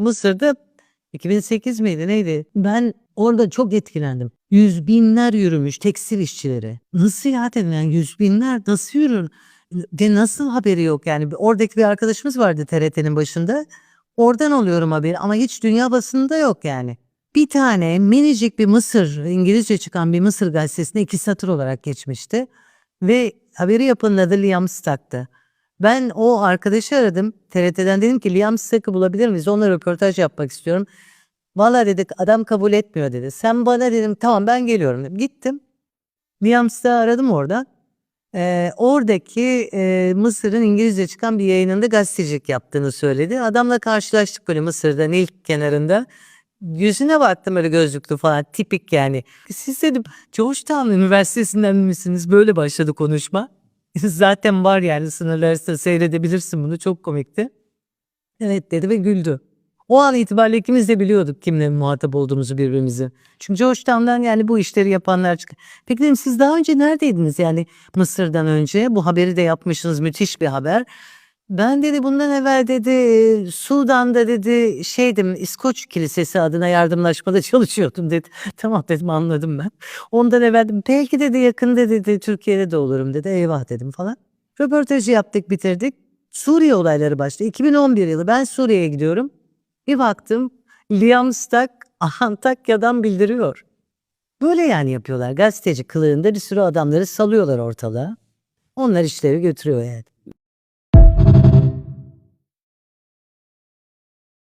Mısır'da 2008 miydi neydi? Ben orada çok etkilendim. Yüz binler yürümüş tekstil işçileri. Nasıl ya dedim yani yüz binler nasıl yürür? De nasıl haberi yok yani. Oradaki bir arkadaşımız vardı TRT'nin başında. Oradan alıyorum haberi ama hiç dünya basınında yok yani. Bir tane minicik bir Mısır, İngilizce çıkan bir Mısır gazetesinde iki satır olarak geçmişti. Ve haberi yapanın adı Liam Stack'tı. Ben o arkadaşı aradım. TRT'den dedim ki Liam Stack'ı bulabilir miyiz? Onunla röportaj yapmak istiyorum. Valla dedik adam kabul etmiyor dedi. Sen bana dedim tamam ben geliyorum dedim. Gittim. Liam Stack'ı aradım orada. Ee, oradaki e, Mısır'ın İngilizce çıkan bir yayınında gazetecilik yaptığını söyledi. Adamla karşılaştık böyle Mısır'da Nil kenarında. Yüzüne baktım öyle gözlüklü falan tipik yani. Siz dedim Georgetown Üniversitesi'nden misiniz? Böyle başladı konuşma. Zaten var yani sınırlar arasında seyredebilirsin bunu çok komikti. Evet dedi ve güldü. O an itibariyle ikimiz de biliyorduk kimle muhatap olduğumuzu birbirimizi. Çünkü Georgetown'dan yani bu işleri yapanlar çıkıyor. Peki dedim siz daha önce neredeydiniz yani Mısır'dan önce? Bu haberi de yapmışsınız müthiş bir haber. Ben dedi bundan evvel dedi Sudan'da dedi şeydim İskoç Kilisesi adına yardımlaşmada çalışıyordum dedi. Tamam dedim anladım ben. Ondan evvel belki dedi yakında dedi Türkiye'de de olurum dedi. Eyvah dedim falan. Röportajı yaptık bitirdik. Suriye olayları başladı. 2011 yılı ben Suriye'ye gidiyorum. Bir baktım Liam Stack Antakya'dan bildiriyor. Böyle yani yapıyorlar. Gazeteci kılığında bir sürü adamları salıyorlar ortalığa. Onlar işleri götürüyor yani.